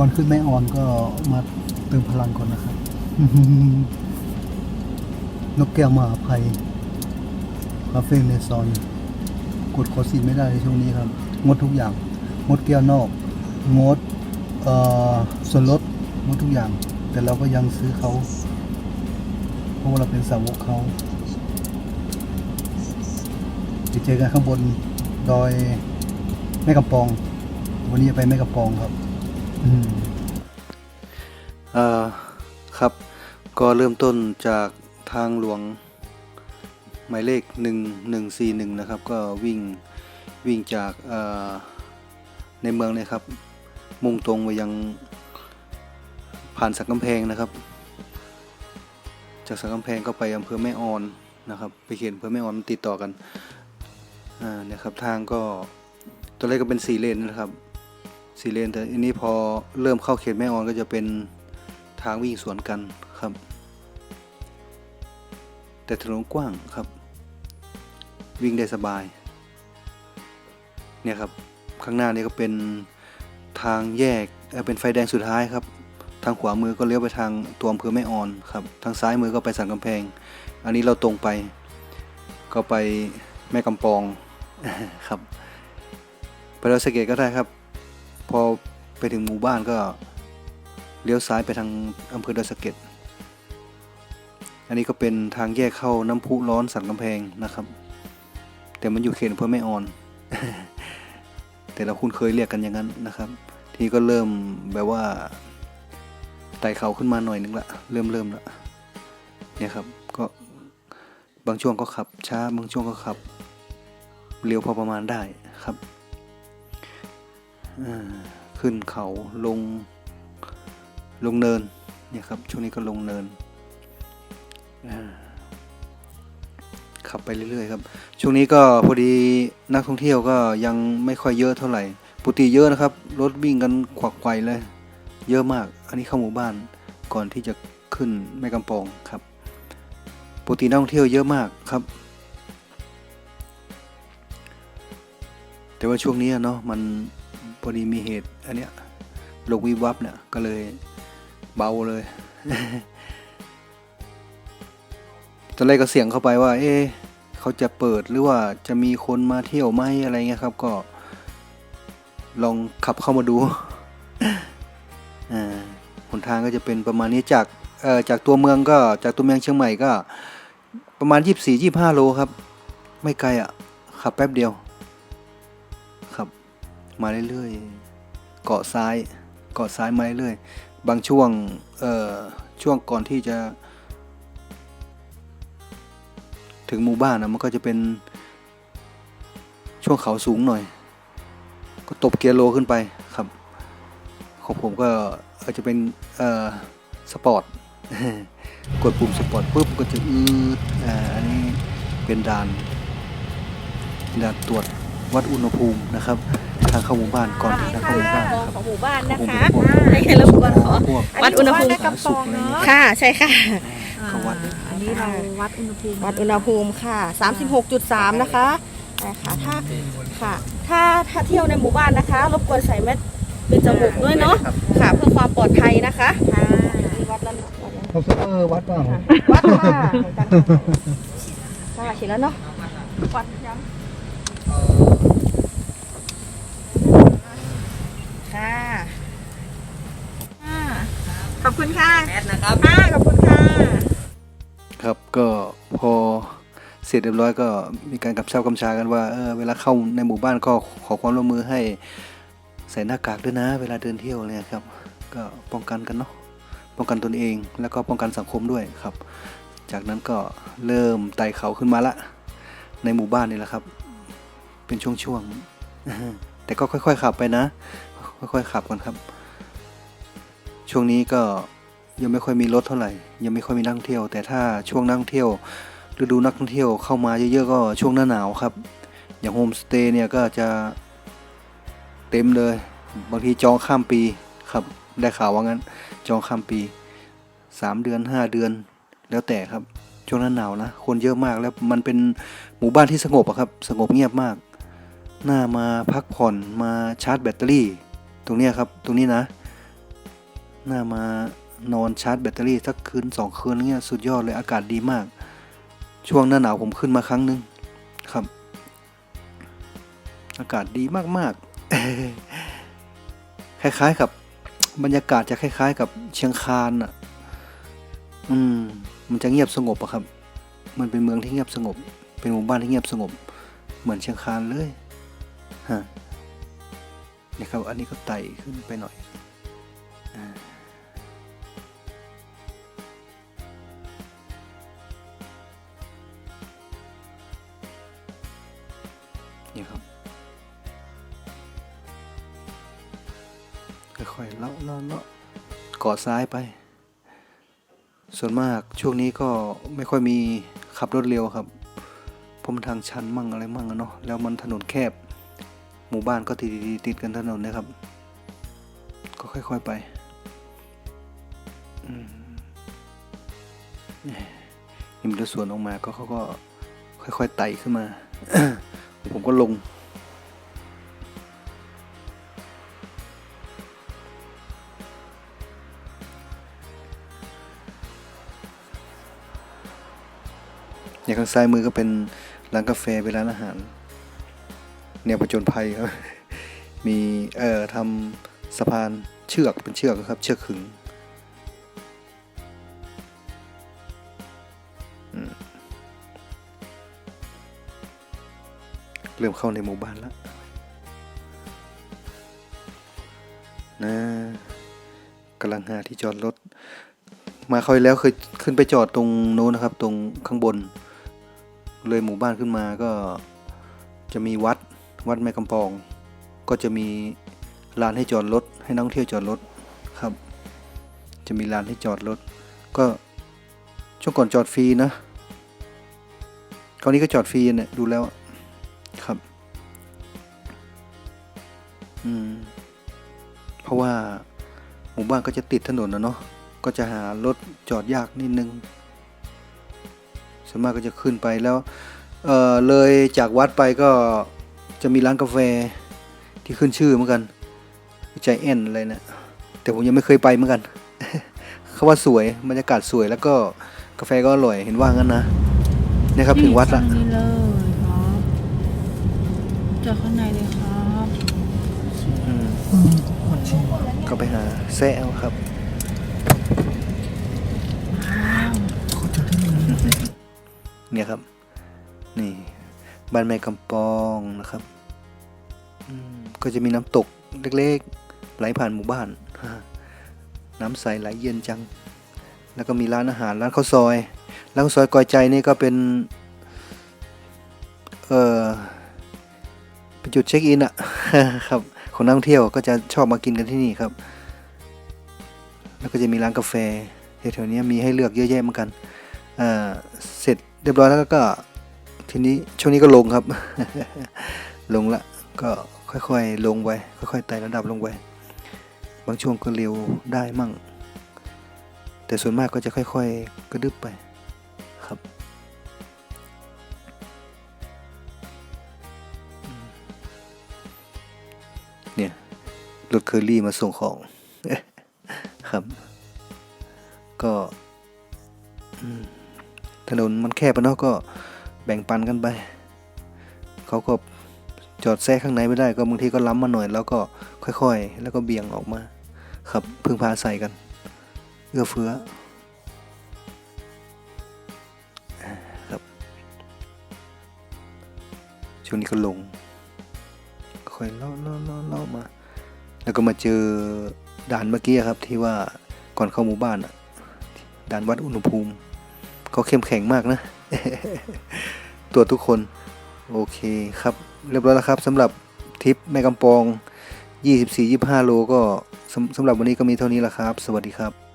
ก่อนขึ้นแม่ออนก็มาเติมพลังก่อนนะครับ นกแก้วมาภัยคาเฟ่เมซอนกดขอสิทธิ์ไม่ได้ในช่วงนี้ครับ งดทุกอย่าง งดแก้วนอก งดส่วนลดงดทุกอย่าง แต่เราก็ยังซื้อเขา เพราะว่าเราเป็นสาวกเขาไปเจอกันข้างบนดอยแม่กำปอง วันนี้จะไปแม่กำปองครับ เอ่อครับ ก็เริ่มต้นจากทางหลวงหมายเลข 1141 นะครับ ก็วิ่งวิ่งจากในเมืองเลยครับ มุ่งตรงไปยังผ่านสักกำแพงนะครับ จากสักกำแพงก็ไปอำเภอแม่ออนนะครับ ไปเขียนอำเภอแม่ออนติดต่อกันอ่านี่ยครับทางก็ตัวแรกก็เป็นสี่เลนนะครับ สี่เลน แต่อันนี้พอเริ่มเข้าเขตแม่ออนก็จะเป็นทางวิ่งสวนกันครับ แต่ถนนกว้างครับ วิ่งได้สบาย เนี่ยครับ ข้างหน้านี่ก็เป็นทางแยกเป็นไฟแดงสุดท้ายครับ ทางขวามือก็เลี้ยวไปทางตัวอำเภอแม่ออนครับ ทางซ้ายมือก็ไปสันกำแพง อันนี้เราตรงไป ก็ไปแม่กำปองครับไปเราสเกตก็ได้ครับ พอไปถึงหมู่บ้านก็เลี้ยวซ้ายไปทางอำเภอดอยสะเก็ดอันนี้ก็เป็นทางแยกเข้าน้ำพุร้อนสันกำแพงนะครับ แต่มันอยู่เขตอำเภอแม่ออน แต่เราคุ้นเคยเรียกกันอย่างนั้นนะครับ ทีก็เริ่มแบบว่าไต่เขาขึ้นมาหน่อยนึงละเริ่มเริ่มละเนี่ยครับก็บางช่วงก็ขับช้าบางช่วงก็ขับเร็วพอประมาณได้ครับ ขึ้นเขาลงลงเนินเนี่ยครับช่วงนี้ก็ลงเนินขับไปเรื่อยๆครับ ช่วงนี้ก็พอดีนักท่องเที่ยวก็ยังไม่ค่อยเยอะเท่าไหร่ปกติเยอะนะครับรถวิ่งกันขวักไขวเลย เยอะมาก อันนี้เข้าหมู่บ้านก่อนที่จะขึ้นแม่กำปองครับปกตินักท่องเที่ยวเยอะมากครับ แต่ว่าช่วงนี้เนาะมัน อดีมีเหตุอันเนี้ยโรควิวับเนี่ยก็เลยเบาเลยตอนแรกก็เสียงเข้าไปว่า เอ๊เขาจะเปิดหรือว่าจะมีคนมาเที่ยวไหมอะไรเงี้ยครับ ก็ ลองขับเข้ามาดูอ่าหนทางก็จะเป็นประมาณนี้จากเอ่อจากตัวเมืองก็จากตัวเมืองเชียงใหม่ก็ ประมาณ 24 25 โลครับ ไม่ไกลอะ่ะขับแป๊บเดียว มาเรื่อยๆ เกาะซ้าย เกาะซ้ายมาเรื่อยๆ บางช่วง เอ่อ ช่วงก่อนที่จะ ถึงหมู่บ้านนะมันก็จะเป็นช่วงเขาสูงหน่อย ก็ตบเกียร์โลขึ้นไปครับ ของผมก็อาจจะเป็น เอ่อ สปอร์ต กดปุ่มสปอร์ตปุ๊บก็จะอืดอ่า อันนี้เป็นด่านด่านตรวจวัดอุณหภูมินะครับ ทางเข้าหมู่บ้านก่อนถึงทางเข้าหมู่บ้านครับของหมู่บ้านนะของคะหมู่บ้านให้รบกวนขอพวกวัดอุณหภูมิสาธารณสุขอะไรเงี้ยค่ะใช่ค่ะเขาวัดอันนี้เราวัดอุณหภูมิวัดอุณหภูมิค่ะ 36.3 นะคะนะคะถ้าค่ะ ถ้าถ้าเที่ยวในหมู่บ้านนะคะ รบกวนใส่แมสปิดจมูกด้วยเนาะค่ะเพื่อความปลอดภัยนะคะค่ะมีวัดแล้ววัดแล้วเขาเออวัดเปล่าวัดค่ะค่ะเห็นแล้วเนาะวัดย้ำค่ะ ค่ะข อบคุณค่ะแมสนะครับค่ะขอบคุณค่ะ ครับก็พอเสร็จเรียบร้อยก็มีการกำชับกำชากันว่าเออเวลาเข้าในหมู่บ้านก็ขอความร่วมมือให้ใส่หน้ากากด้วยนะ เวลาเดินเที่ยวเนี่ยครับ ก็ป้องกันกันเนาะป้องกันตนเองแล้วก็ป้องกันสังคมด้วยครับ จากนั้นก็เริ่มไต่เขาขึ้นมาละ ในหมู่บ้านนี่แหละครับ เป็นช่วงๆแต่ก็ค่อยๆขับไปนะ ค่อยๆขับกันครับ ช่วงนี้ก็ยังไม่ค่อยมีรถเท่าไหร่ ยังไม่ค่อยมีนักท่องเที่ยว แต่ถ้าช่วงนักท่องเที่ยวฤดูนักท่องเที่ยวเข้ามาเยอะๆก็ช่วงหน้าหนาวครับ อย่างโฮมสเตย์เนี่ยก็จะเต็มเลย บางทีจองข้ามปีครับ ได้ข่าวว่างั้น จองข้ามปีสามเดือนห้าเดือน แล้วแต่ครับ ช่วงหน้าหนาวนะ คนเยอะมากแล้วมันเป็นหมู่บ้านที่สงบอะครับ สงบเงียบมากน่ามาพักผ่อนมาชาร์จแบตเตอรี่ ตรงนี้ครับ ตรงนี้นะ น่ามานอนชาร์จแบตเตอรี่สักคืนสองคืนเงี้ยสุดยอดเลยอากาศดีมาก ช่วงหน้าหนาวผมขึ้นมาครั้งหนึ่งครับ อากาศดีมากๆ คล้ายๆกับบรรยากาศจะคล้าย ๆ กับเชียงคานอะ อืม มันจะเงียบสงบอะครับ มันเป็นเมืองที่เงียบสงบ เป็นหมู่บ้านที่เงียบสงบ เหมือนเชียงคานเลย ฮะนี่ครับ อันนี้ก็ไต่ขึ้นไปหน่อย นี่ครับค่อยๆเลาะเลาะเลาะกาะซ้ายไป ส่วนมากช่วงนี้ก็ไม่ค่อยมีขับรถเร็วครับเพราะมันทางชันมั่งอะไรมั่งอะเนาะแล้วมันถนนแคบ หมู่บ้านก็ติดติดติดกันถนนนะครับ ก็ค่อยๆไปนี่มีรถสวนออกมาก็เขาก็ค่อยๆไต่ขึ้นมา ผมก็ลง อย่างข้างซ้ายมือก็เป็นร้านกาแฟเป็นร้านอาหาร แนวประจนภัยครับ มีเอ่อทำสะพานเชือกเป็นเชือกครับ เชือกขึง เริ่มเข้าในหมู่บ้านแล้วนะกำลังหาที่จอดรถ มาคราแล้วเคยขึ้นไปจอดตรงโน้นนะครับ ตรงข้างบน เลยหมู่บ้านขึ้นมาก็จะมีวัดวัดแม่กำปอง ก็จะมีลานให้จอดรถให้นักท่องเที่ยวจอดรถครับ จะมีลานให้จอดรถ ก็ช่วงก่อนจอดฟรีนะคราวนี้ก็จอดฟรีเนี่ยดูแล้ว อืม เพราะว่าหมู่บ้านก็จะติดถนนนะเนาะ ก็จะหารถจอดยากนิดนึงส่วนมากก็จะขึ้นไปแล้ว เออเลยจากวัดไปก็จะมีร้านกาแฟที่ขึ้นชื่อเหมือนกันใจแอนอะไรเนะี่ยแต่ผมยังไม่เคยไปเหมือนกันเขาว่าสวยบรรยากาศสวยแล้วก็กาแฟก็อร่อยเห็นว่างั้นนะเนี่ยครับถึงวัดละ นี่เลยครับจอดข้างในเลยครับ อืม ก็ไปหาแซะเอาครับเนี่ยครับ นี่บ้านแม่กำปองนะครับอืมก็จะมีน้ำตกเล็กๆ ไหลผ่านหมู่บ้านฮะน้ำใสไหลเย็นจัง แล้วก็มีร้านอาหารร้านข้าวซอยร้านข้าวซอยกอยใจนี่ก็เป็น เออเป็นจุดเช็คอินอะครับ ของนักท่องเที่ยวก็จะชอบมากินกันที่นี่ครับ แล้วก็จะมีร้านกาแฟแถวๆนี้มีให้เลือกเยอะแยะเหมือนกันเสร็จเรียบร้อยแล้วก็ทีนี้ช่วงนี้ก็ลงครับ ลงละก็ค่อยๆลงไปค่อยๆไต่ระดับลงไปบางช่วงก็เร็วได้มั่ง แต่ส่วนมากก็จะค่อย ๆ กระดึบไป เนี่ยรถเคอรี่มาส่งของครับ ก็ถนนมันแคบอะเนาะก็แบ่งปันกันไป เขาก็จอดแทรกข้างในไม่ได้ก็บางทีก็ล้ำมาหน่อย แล้วก็ค่อยๆ แล้วก็เบี่ยงออกมา ครับพึ่งพาใส่กัน เอื้อเฟื้อครับช่วงนี้ก็ลง ค่อยเลาะเลาะเลาะเลาะมา แล้วก็มาเจอด่านเมื่อกี้ครับที่ว่าก่อนเข้าหมู่บ้านอะด่านวัดอุณหภูมิเขาเข้มแข็งมากนะ ตัวทุกคน โอเคครับ เรียบร้อยแล้วครับสำหรับทริปแม่กำปอง 24-25 โลก็สำหรับวันนี้ก็มีเท่านี้แหละครับ สวัสดีครับ